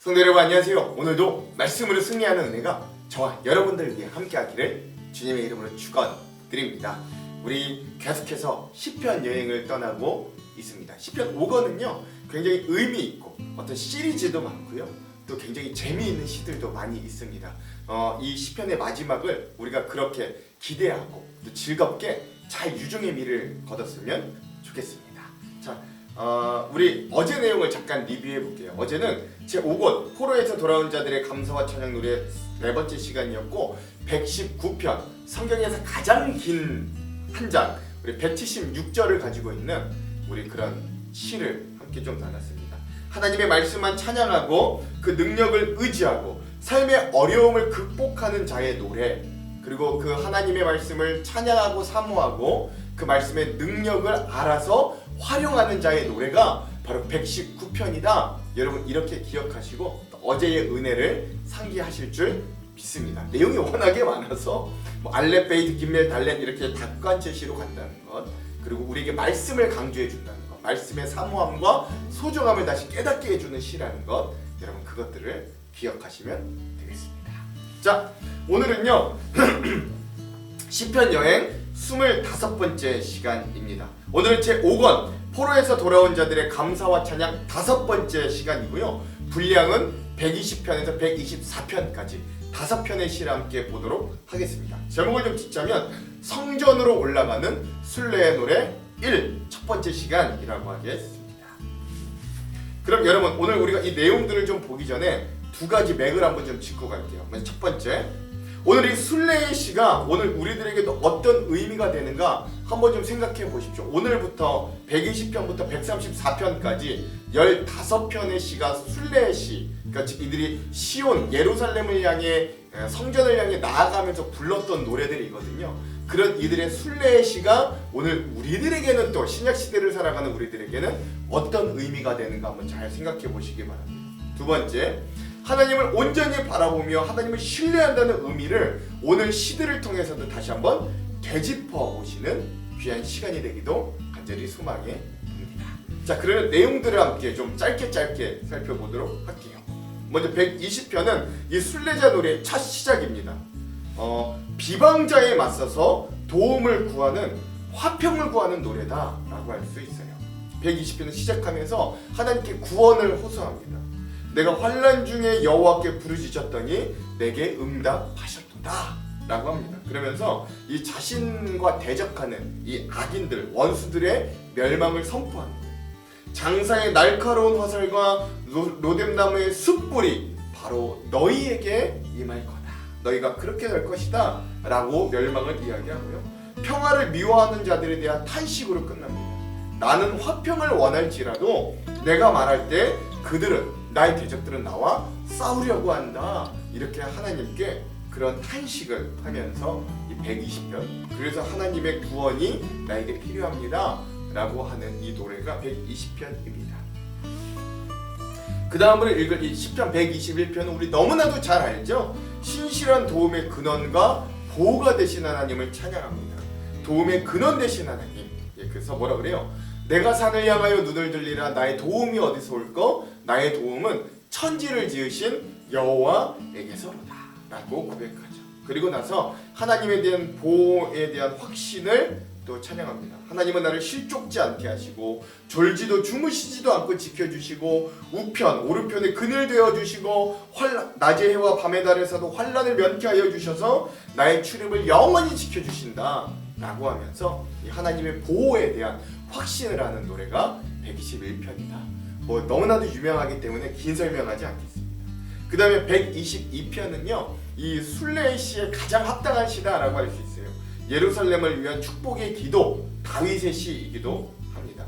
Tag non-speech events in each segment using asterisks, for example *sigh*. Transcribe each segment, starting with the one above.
성도 여러분 안녕하세요. 오늘도 말씀으로 승리하는 은혜가 저와 여러분들을 위해 함께하기를 주님의 이름으로 축원드립니다. 우리 계속해서 시편 여행을 떠나고 있습니다. 시편 5권은요 굉장히 의미 있고 어떤 시리즈도 많고요. 또 굉장히 재미있는 시들도 많이 있습니다. 어, 이 시편의 마지막을 우리가 그렇게 기대하고 또 즐겁게 잘 유종의 미를 거뒀으면 좋겠습니다. 자, 어, 우리 어제 내용을 잠깐 리뷰해 볼게요. 어제는 제 5권 포로에서 돌아온 자들의 감사와 찬양 노래 네 번째 시간이었고 119편 성경에서 가장 긴 한 장 우리 176절을 가지고 있는 우리 그런 시를 함께 좀 나눴습니다. 하나님의 말씀만 찬양하고 그 능력을 의지하고 삶의 어려움을 극복하는 자의 노래 그리고 그 하나님의 말씀을 찬양하고 사모하고 그 말씀의 능력을 알아서 활용하는 자의 노래가 바로 119편이다. 여러분 이렇게 기억하시고 어제의 은혜를 상기하실 줄 믿습니다. 내용이 워낙에 많아서 뭐 알렙, 베이트, 김멜, 달렛 이렇게 닭관체시로 간다는 것 그리고 우리에게 말씀을 강조해 준다는 것 말씀의 사모함과 소중함을 다시 깨닫게 해주는 시라는 것 여러분 그것들을 기억하시면 되겠습니다. 자 오늘은요 *clears throat* 시편 여행 25번째 시간입니다. 오늘은 제 5권 포로에서 돌아온 자들의 감사와 찬양 다섯 번째 시간이고요. 분량은 120편에서 124편까지 다섯 편의 시를 함께 보도록 하겠습니다. 제목을 좀 짓자면 성전으로 올라가는 순례의 노래 1 첫 번째 시간이라고 하겠습니다. 그럼 여러분 오늘 우리가 이 내용들을 좀 보기 전에 두 가지 맥을 한번 좀 짚고 갈게요. 첫 번째 오늘 이 순례의 시가 오늘 우리들에게도 어떤 의미가 되는가 한번 좀 생각해 보십시오. 오늘부터 120편부터 134편까지 15편의 시가 순례의 시. 그러니까 즉 이들이 시온 예루살렘을 향해 에, 성전을 향해 나아가면서 불렀던 노래들이거든요. 그런 이들의 순례의 시가 오늘 우리들에게는 또 신약 시대를 살아가는 우리들에게는 어떤 의미가 되는가 한번 잘 생각해 보시기 바랍니다. 두 번째, 하나님을 온전히 바라보며 하나님을 신뢰한다는 의미를 오늘 시들을 통해서도 다시 한번 되짚어 보시는 귀한 시간이 되기도 간절히 소망해 봅니다. 자, 그러면 내용들을 함께 좀 짧게 짧게 살펴보도록 할게요. 먼저 120편은 이 순례자 노래의 첫 시작입니다. 어, 비방자에 맞서서 도움을 구하는 화평을 구하는 노래다라고 할 수 있어요. 120편은 시작하면서 하나님께 구원을 호소합니다. 내가 환란 중에 여호와께 부르짖었더니 내게 응답하셨도다. 라고 합니다. 그러면서 이 자신과 대적하는 이 악인들, 원수들의 멸망을 선포하는 거예요. 장사의 날카로운 화살과 로, 로뎀나무의 숯불이 바로 너희에게 임할 거다. 너희가 그렇게 될 것이다. 라고 멸망을 이야기하고요. 평화를 미워하는 자들에 대한 탄식으로 끝납니다. 나는 화평을 원할지라도 내가 말할 때 그들은 나의 대적들은 나와 싸우려고 한다. 이렇게 하나님께 그런 탄식을 하면서 이 120편 그래서 하나님의 구원이 나에게 필요합니다. 라고 하는 이 노래가 120편입니다. 그 다음으로 읽을 이 10편 121편은 우리 너무나도 잘 알죠? 신실한 도움의 근원과 보호가 되신 하나님을 찬양합니다. 도움의 근원 되신 하나님. 예, 그래서 뭐라 그래요? 내가 산을 향하여 눈을 들리라 나의 도움이 어디서 올까? 나의 도움은 천지를 지으신 여호와에게서로다. 라고 고백하죠. 그리고 나서 하나님에 대한 보호에 대한 확신을 또 찬양합니다. 하나님은 나를 실족지 않게 하시고 졸지도 주무시지도 않고 지켜주시고 우편 오른편에 그늘 되어 주시고 환란, 낮의 해와 밤의 달에서도 환란을 면케 하여 주셔서 나의 출입을 영원히 지켜주신다. 라고 하면서 이 하나님의 보호에 대한 확신을 하는 노래가 121편이다. 뭐 너무나도 유명하기 때문에 긴 설명하지 않겠습니다. 그 다음에 122편은요 이 순례의 시에 가장 합당한 시다라고 할 수 있어요. 예루살렘을 위한 축복의 기도 다윗의 시이기도 합니다.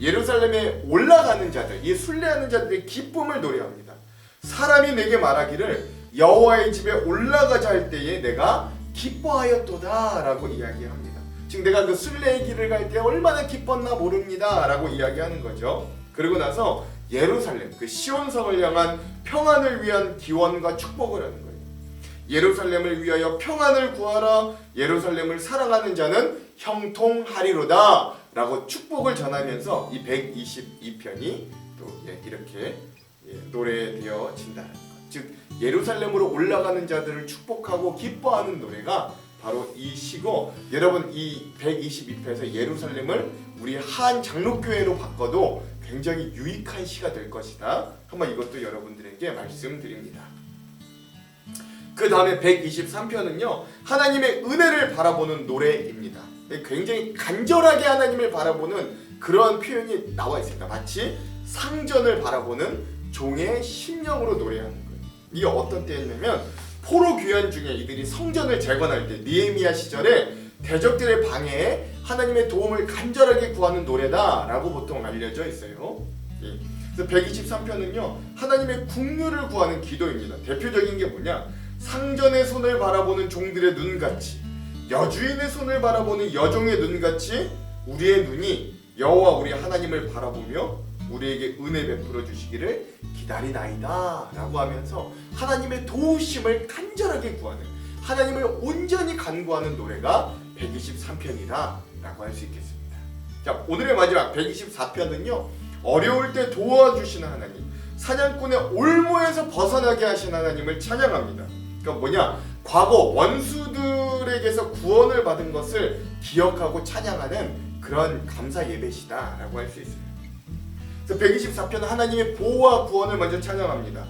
예루살렘에 올라가는 자들, 이 순례하는 자들의 기쁨을 노래합니다. 사람이 내게 말하기를 여호와의 집에 올라가자 할 때에 내가 기뻐하였도다라고 이야기합니다. 지금 내가 그 순례의 길을 갈 때 얼마나 기뻤나 모릅니다 라고 이야기하는 거죠. 그리고 나서 예루살렘 그 시온성을 향한 평안을 위한 기원과 축복을 하는 거예요. 예루살렘을 위하여 평안을 구하라. 예루살렘을 사랑하는 자는 형통하리로다. 라고 축복을 전하면서 이 122편이 또 예, 이렇게 예, 노래되어진다는 것. 즉 예루살렘으로 올라가는 자들을 축복하고 기뻐하는 노래가 바로 이 시고 여러분 이 122편에서 예루살렘을 우리 한 장로교회로 바꿔도 굉장히 유익한 시가 될 것이다. 한번 이것도 여러분들에게 말씀드립니다. 그 다음에 123편은요 하나님의 은혜를 바라보는 노래입니다. 굉장히 간절하게 하나님을 바라보는 그런 표현이 나와 있습니다. 마치 상전을 바라보는 종의 심령으로 노래하는 거예요. 이게 어떤 때였냐면 포로 귀환 중에 이들이 성전을 재건할 때 니에미아 시절에 대적들의 방해에 하나님의 도움을 간절하게 구하는 노래다라고 보통 알려져 있어요. 예. 그래서 123편은요 하나님의 국류를 구하는 기도입니다. 대표적인 게 뭐냐? 상전의 손을 바라보는 종들의 눈같이 여주인의 손을 바라보는 여종의 눈같이 우리의 눈이 여호와 우리 하나님을 바라보며 우리에게 은혜 베풀어 주시기를 기다리나이다 라고 하면서 하나님의 도우심을 간절하게 구하는 하나님을 온전히 간구하는 노래가 123편이다 라고 할 수 있겠습니다. 자 오늘의 마지막 124편은요 어려울 때 도와주시는 하나님 사냥꾼의 올무에서 벗어나게 하신 하나님을 찬양합니다. 그러니까 뭐냐 과거 원수들에게서 구원을 받은 것을 기억하고 찬양하는 그런 감사 예배시다라고 할 수 있습니다. 그래서 124편은 하나님의 보호와 구원을 먼저 찬양합니다.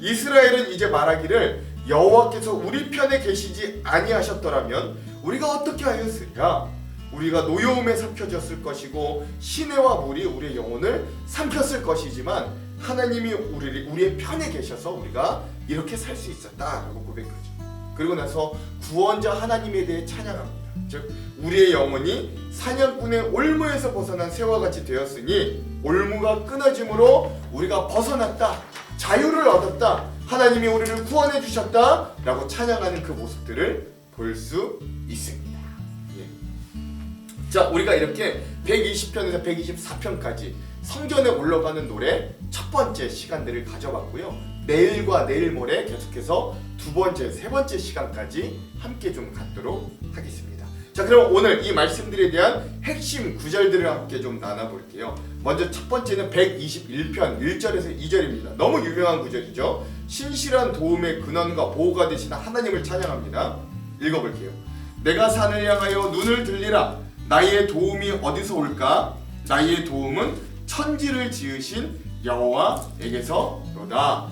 이스라엘은 이제 말하기를 여호와께서 우리 편에 계시지 아니하셨더라면 우리가 어떻게 하였으랴? 우리가 노여움에 삼켜졌을 것이고 시내와 물이 우리의 영혼을 삼켰을 것이지만 하나님이 우리 우리의 편에 계셔서 우리가 이렇게 살 수 있었다라고 고백하죠. 그리고 나서 구원자 하나님에 대해 찬양합니다. 즉 우리의 영혼이 사냥꾼의 올무에서 벗어난 새와 같이 되었으니 올무가 끊어짐으로 우리가 벗어났다. 자유를 얻었다. 하나님이 우리를 구원해 주셨다 라고 찬양하는 그 모습들을 볼 수 있습니다. 예. 자, 우리가 이렇게 120편에서 124편까지 성전에 올라가는 노래 첫 번째 시간들을 가져봤고요. 내일과 내일 모레 계속해서 두 번째, 세 번째 시간까지 함께 좀 갖도록 하겠습니다. 자, 그럼 오늘 이 말씀들에 대한 핵심 구절들을 함께 좀 나눠볼게요. 먼저 첫 번째는 121편 1절에서 2절입니다. 너무 유명한 구절이죠. 신실한 도움의 근원과 보호가 되시는 하나님을 찬양합니다. 읽어볼게요. 내가 산을 향하여 눈을 들리라. 나의 도움이 어디서 올까? 나의 도움은 천지를 지으신 여호와에게서로다.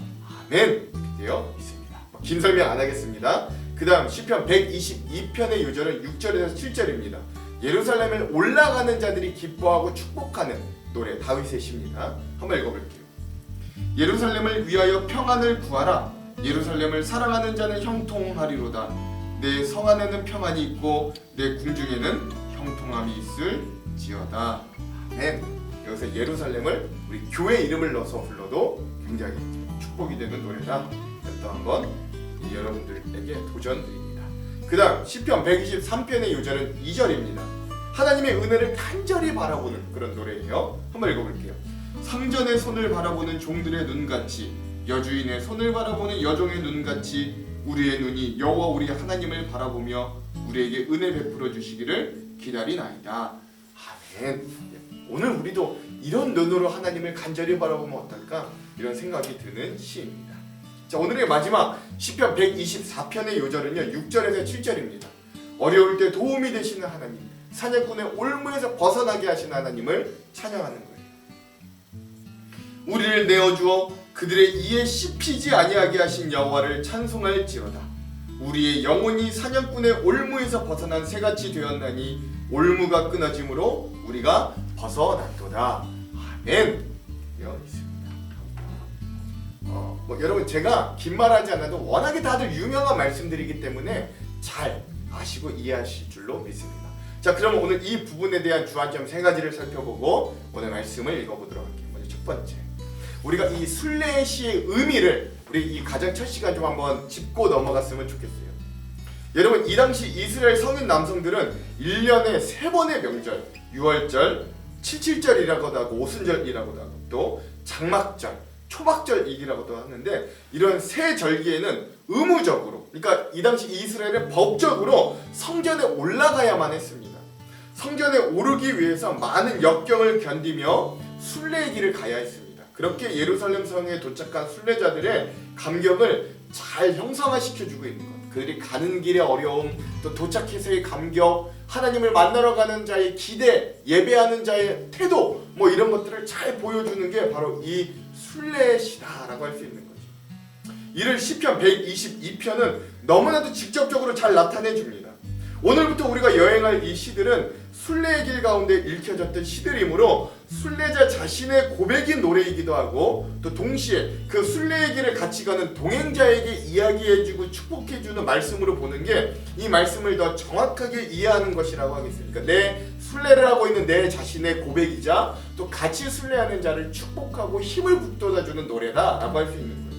아멘. 되어 있습니다. 뭐긴 설명 안 하겠습니다. 그 다음 시편 122편의 요절은 6절에서 7절입니다. 예루살렘을 올라가는 자들이 기뻐하고 축복하는 노래 다윗의 시입니다. 한번 읽어볼게요. 예루살렘을 위하여 평안을 구하라. 예루살렘을 사랑하는 자는 형통하리로다. 내 성 안에는 평안이 있고 내 궁중에는 형통함이 있을지어다. 아멘. 여기서 예루살렘을 우리 교회 이름을 넣어서 불러도 굉장히 축복이 되는 노래다. 또 한번 여러분들에게 도전드립니다. 그 다음 시편 123편의 요절은 2절입니다. 하나님의 은혜를 간절히 바라보는 그런 노래예요. 한번 읽어볼게요. 상전의 손을 바라보는 종들의 눈같이 여주인의 손을 바라보는 여종의 눈같이 우리의 눈이 여호와 우리 하나님을 바라보며 우리에게 은혜 베풀어 주시기를 기다리나이다. 아멘. 오늘 우리도 이런 눈으로 하나님을 간절히 바라보면 어떨까? 이런 생각이 드는 시입니다. 자, 오늘의 마지막 시편 124편의 요절은요. 6절에서 7절입니다. 어려울 때 도움이 되시는 하나님, 사냥꾼의 올무에서 벗어나게 하시는 하나님을 찬양하는 거예요. 우리를 내어 주어 그들의 이에 씹히지 아니하게 하신 여호와를 찬송할지어다. 우리의 영혼이 사냥꾼의 올무에서 벗어난 새같이 되었나니 올무가 끊어짐으로 우리가 벗어났도다. 아멘. 뭐 여러분 제가 긴 말하지 않아도 워낙에 다들 유명한 말씀들이기 때문에 잘 아시고 이해하실 줄로 믿습니다. 자, 그럼 오늘 이 부분에 대한 주안점 세 가지를 살펴보고 오늘 말씀을 읽어보도록 할게요. 먼저 첫 번째, 우리가 이 순례시의 의미를 우리 이 가장 첫 시간 좀 한번 짚고 넘어갔으면 좋겠어요. 여러분 이 당시 이스라엘 성인 남성들은 1년에 세 번의 명절, 6월절, 77절이라고도 하고 오순절이라고도 하고 또 장막절, 초막절이기라고도 하는데 이런 세 절기에는 의무적으로 그러니까 이 당시 이스라엘은 법적으로 성전에 올라가야만 했습니다. 성전에 오르기 위해서 많은 역경을 견디며 순례의 길을 가야 했습니다. 그렇게 예루살렘 성에 도착한 순례자들의 감격을 잘 형상화시켜 주고 있는 것. 그들이 가는 길의 어려움, 또 도착해서의 감격, 하나님을 만나러 가는 자의 기대, 예배하는 자의 태도, 뭐 이런 것들을 잘 보여주는 게 바로 이 순례시다라고 할 수 있는 거죠. 이를 시편 122편은 너무나도 직접적으로 잘 나타내 줍니다. 오늘부터 우리가 여행할 이 시들은 순례의 길 가운데 읽혀졌던 시들이므로 순례자 자신의 고백인 노래이기도 하고 또 동시에 그 순례의 길을 같이 가는 동행자에게 이야기해주고 축복해주는 말씀으로 보는 게 이 말씀을 더 정확하게 이해하는 것이라고 하겠습니다. 내 순례를 하고 있는 내 자신의 고백이자 또 같이 순례하는 자를 축복하고 힘을 북돋아주는 노래다라고 할 수 있는 거예요.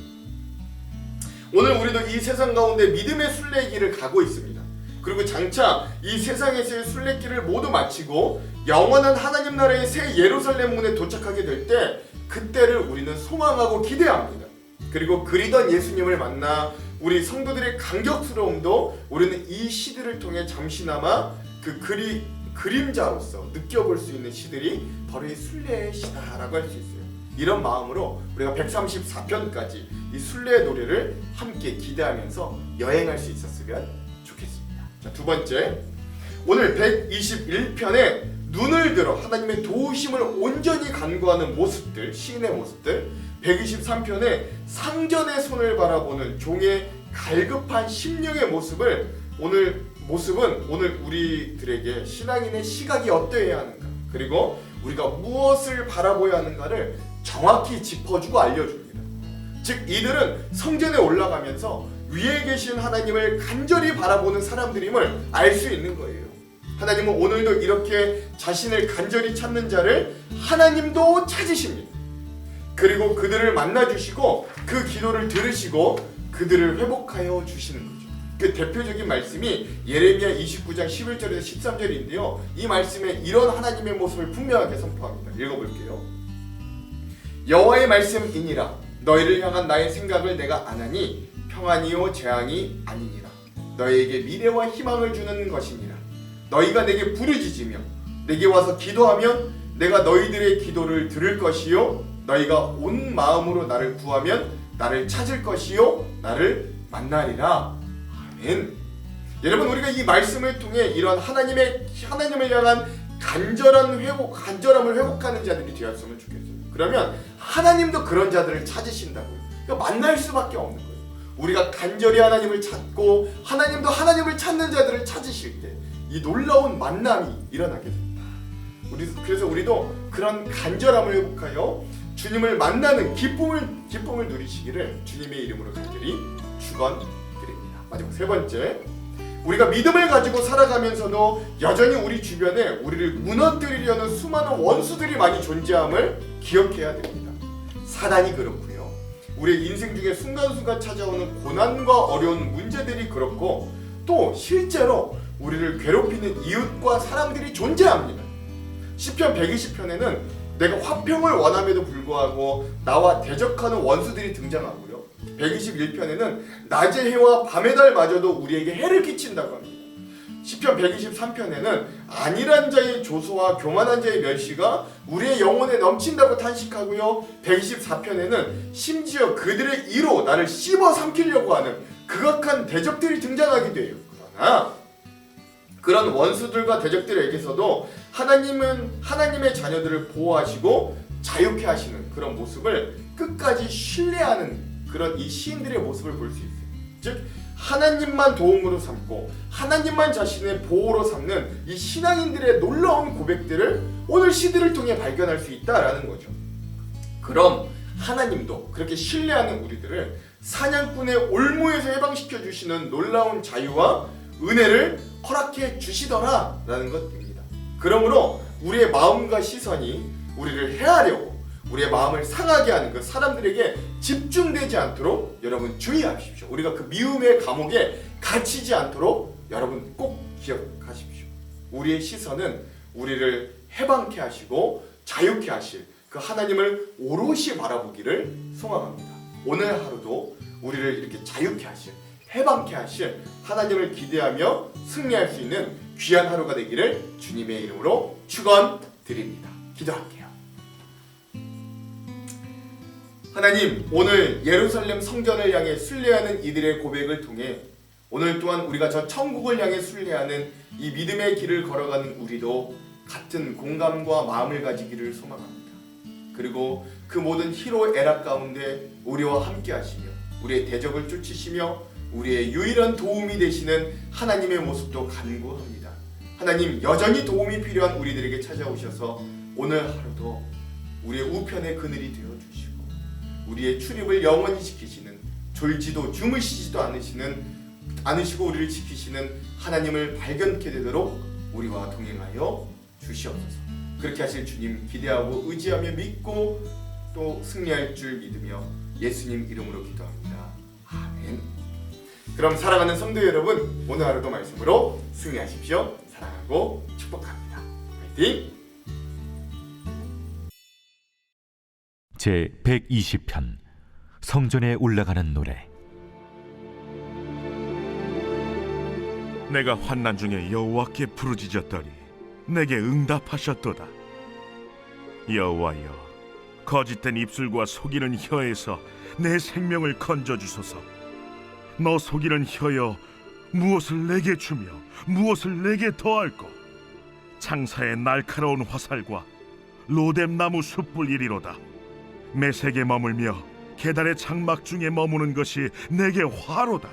오늘 우리도 이 세상 가운데 믿음의 순례길을 가고 있습니다. 그리고 장차 이 세상에서의 순례길을 모두 마치고 영원한 하나님 나라의 새 예루살렘 문에 도착하게 될 때 그때를 우리는 소망하고 기대합니다. 그리고 그리던 예수님을 만나 우리 성도들의 감격스러움도 우리는 이 시들을 통해 잠시나마 그 그리 그림자로서 느껴볼 수 있는 시들이 바로 이 순례의 시다라고 할 수 있어요. 이런 마음으로 우리가 134편까지 이 순례의 노래를 함께 기대하면서 여행할 수 있었으면 좋겠습니다. 자, 두 번째. 오늘 121편에 눈을 들어 하나님의 도우심을 온전히 간구하는 모습들, 시인의 모습들. 123편에 상전의 손을 바라보는 종의 갈급한 심령의 모습을 오늘 모습은 오늘 우리들에게 신앙인의 시각이 어떠해야 하는가 그리고 우리가 무엇을 바라보아야 하는가를 정확히 짚어주고 알려줍니다. 즉 이들은 성전에 올라가면서 위에 계신 하나님을 간절히 바라보는 사람들임을 알 수 있는 거예요. 하나님은 오늘도 이렇게 자신을 간절히 찾는 자를 하나님도 찾으십니다. 그리고 그들을 만나 주시고 그 기도를 들으시고 그들을 회복하여 주시는 거죠. 그 대표적인 말씀이 예레미야 29장 11절에서 13절인데요. 이 말씀에 이런 하나님의 모습을 분명하게 선포합니다. 읽어볼게요. 여호와의 말씀이니라 너희를 향한 나의 생각을 내가 아나니 평안이요 재앙이 아니니라 너희에게 미래와 희망을 주는 것이니라 너희가 내게 부르짖으며 내게 와서 기도하면 내가 너희들의 기도를 들을 것이요 너희가 온 마음으로 나를 구하면 나를 찾을 것이요 나를 만나리라 아멘. 여러분 우리가 이 말씀을 통해 이런 하나님의 하나님을 향한 간절한 회복 간절함을 회복하는 자들이 되었으면 좋겠어요. 그러면 하나님도 그런 자들을 찾으신다고요. 그러니까 만날 수밖에 없는 거예요. 우리가 간절히 하나님을 찾고 하나님도 하나님을 찾는 자들을 찾으실 때 이 놀라운 만남이 일어나게 됩니다. 우리 그래서 우리도 그런 간절함을 회복하여 주님을 만나는 기쁨을 기쁨을 누리시기를 주님의 이름으로 간절히 축원드립니다. 마지막 세 번째 우리가 믿음을 가지고 살아가면서도 여전히 우리 주변에 우리를 무너뜨리려는 수많은 원수들이 많이 존재함을 기억해야 됩니다. 사단이 그렇고요. 우리 인생 중에 순간순간 찾아오는 고난과 어려운 문제들이 그렇고 또 실제로 우리를 괴롭히는 이웃과 사람들이 존재합니다. 시편 120편에는 내가 화평을 원함에도 불구하고 나와 대적하는 원수들이 등장하고요. 121편에는 낮의 해와 밤의 달마저도 우리에게 해를 끼친다고 합니다. 시편 123편에는 안일한 자의 조소와 교만한 자의 멸시가 우리의 영혼에 넘친다고 탄식하고요. 124편에는 심지어 그들의 이로 나를 씹어 삼키려고 하는 극악한 대적들이 등장하기도 해요. 그러나 그런 원수들과 대적들에게서도 하나님은 하나님의 자녀들을 보호하시고 자유케 하시는 그런 모습을 끝까지 신뢰하는 그런 이 시인들의 모습을 볼 수 있어요. 즉 하나님만 도움으로 삼고 하나님만 자신의 보호로 삼는 이 신앙인들의 놀라운 고백들을 오늘 시들을 통해 발견할 수 있다라는 거죠. 그럼 하나님도 그렇게 신뢰하는 우리들을 사냥꾼의 올무에서 해방시켜 주시는 놀라운 자유와 은혜를 허락해 주시더라라는 것입니다. 그러므로 우리의 마음과 시선이 우리를 해하려고 우리의 마음을 상하게 하는 그 사람들에게 집중되지 않도록 여러분 주의하십시오. 우리가 그 미움의 감옥에 갇히지 않도록 여러분 꼭 기억하십시오. 우리의 시선은 우리를 해방케 하시고 자유케 하실 그 하나님을 오롯이 바라보기를 소망합니다. 오늘 하루도 우리를 이렇게 자유케 하실 해방케 하실 하나님을 기대하며 승리할 수 있는 귀한 하루가 되기를 주님의 이름으로 축원드립니다. 기도할게요. 하나님 오늘 예루살렘 성전을 향해 순례하는 이들의 고백을 통해 오늘 또한 우리가 저 천국을 향해 순례하는 이 믿음의 길을 걸어가는 우리도 같은 공감과 마음을 가지기를 소망합니다. 그리고 그 모든 희로 애락 가운데 우리와 함께 하시며 우리의 대적을 쫓으시며 우리의 유일한 도움이 되시는 하나님의 모습도 간구합니다. 하나님 여전히 도움이 필요한 우리들에게 찾아오셔서 오늘 하루도 우리의 우편의 그늘이 되어 우리의 출입을 영원히 지키시는 졸지도 주무시지도 않으시는 않으시고 우리를 지키시는 하나님을 발견케 되도록 우리와 동행하여 주시옵소서. 그렇게 하실 주님 기대하고 의지하며 믿고 또 승리할 줄 믿으며 예수님 이름으로 기도합니다. 아멘. 그럼 사랑하는 성도 여러분 오늘 하루도 말씀으로 승리하십시오. 사랑하고 축복합니다. 화이팅! 제 120편 성전에 올라가는 노래 내가 환난 중에 여호와께 부르짖었더니 내게 응답하셨도다. 여호와여, 거짓된 입술과 속이는 혀에서 내 생명을 건져 주소서. 너 속이는 혀여, 무엇을 내게 주며 무엇을 내게 더할꼬? 창사의 날카로운 화살과 로뎀 나무 숯불 이리로다. 매색에 머물며 계달의 장막 중에 머무는 것이 내게 화로다.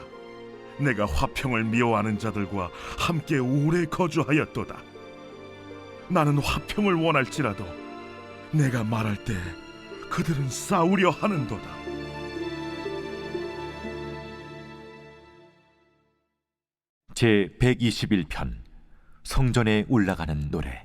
내가 화평을 미워하는 자들과 함께 오래 거주하였도다. 나는 화평을 원할지라도 내가 말할 때 그들은 싸우려 하는도다. 제 121편 성전에 올라가는 노래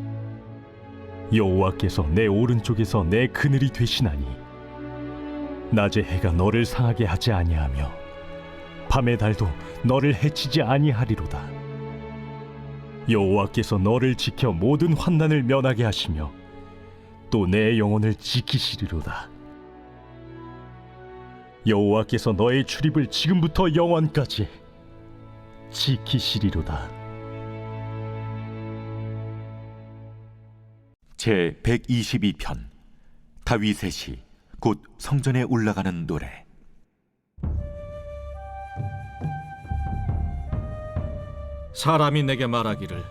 여호와께서 내 오른쪽에서 내 그늘이 되시나니 낮의 해가 너를 상하게 하지 아니하며 밤의 달도 너를 해치지 아니하리로다. 여호와께서 너를 지켜 모든 환난을 면하게 하시며 또 내 영혼을 지키시리로다. 여호와께서 너의 출입을 지금부터 영원까지 지키시리로다 제 122편 다윗의 시 곧 성전에 올라가는 노래 사람이 내게 말하기를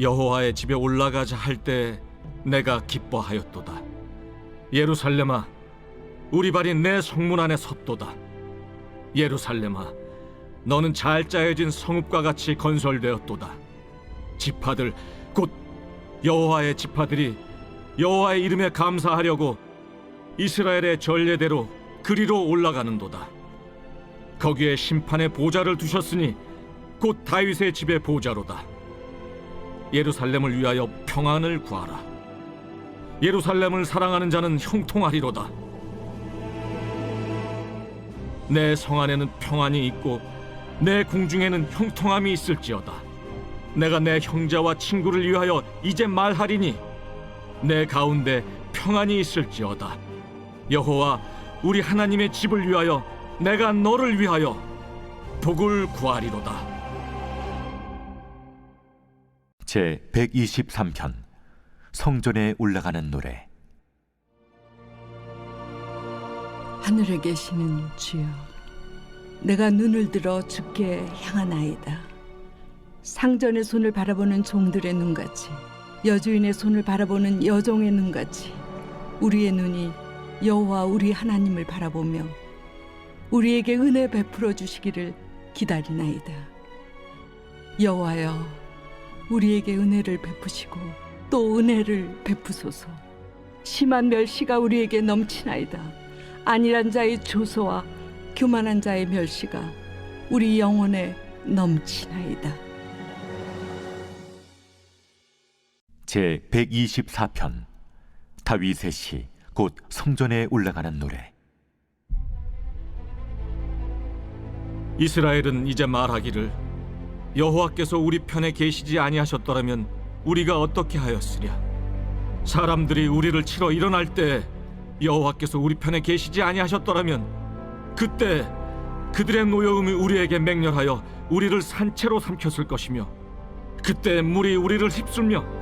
여호와의 집에 올라가자 할 때 내가 기뻐하였도다. 예루살렘아, 우리 발이 내 성문 안에 섰도다. 예루살렘아, 너는 잘 짜여진 성읍과 같이 건설되었도다. 지파들 곧 여호와의 지파들이 여호와의 이름에 감사하려고 이스라엘의 전례대로 그리로 올라가는도다. 거기에 심판의 보좌를 두셨으니 곧 다윗의 집의 보좌로다. 예루살렘을 위하여 평안을 구하라. 예루살렘을 사랑하는 자는 형통하리로다. 내 성 안에는 평안이 있고 내 궁중에는 형통함이 있을지어다. 내가 내 형제와 친구를 위하여 이제 말하리니 내 가운데 평안이 있을지어다. 여호와 우리 하나님의 집을 위하여 내가 너를 위하여 복을 구하리로다. 제 123편 성전에 올라가는 노래 하늘에 계시는 주여, 내가 눈을 들어 주께 향하나이다. 상전의 손을 바라보는 종들의 눈같이, 여주인의 손을 바라보는 여종의 눈같이, 우리의 눈이 여호와 우리 하나님을 바라보며 우리에게 은혜 베풀어 주시기를 기다리나이다. 여호와여, 우리에게 은혜를 베푸시고 또 은혜를 베푸소서. 심한 멸시가 우리에게 넘치나이다. 안일한 자의 조소와 교만한 자의 멸시가 우리 영혼에 넘치나이다. 제 124편 다윗의 시 곧 성전에 올라가는 노래. 이스라엘은 이제 말하기를 여호와께서 우리 편에 계시지 아니하셨더라면 우리가 어떻게 하였으랴? 사람들이 우리를 치러 일어날 때 여호와께서 우리 편에 계시지 아니하셨더라면 그때 그들의 노여움이 우리에게 맹렬하여 우리를 산채로 삼켰을 것이며 그때 물이 우리를 휩쓸며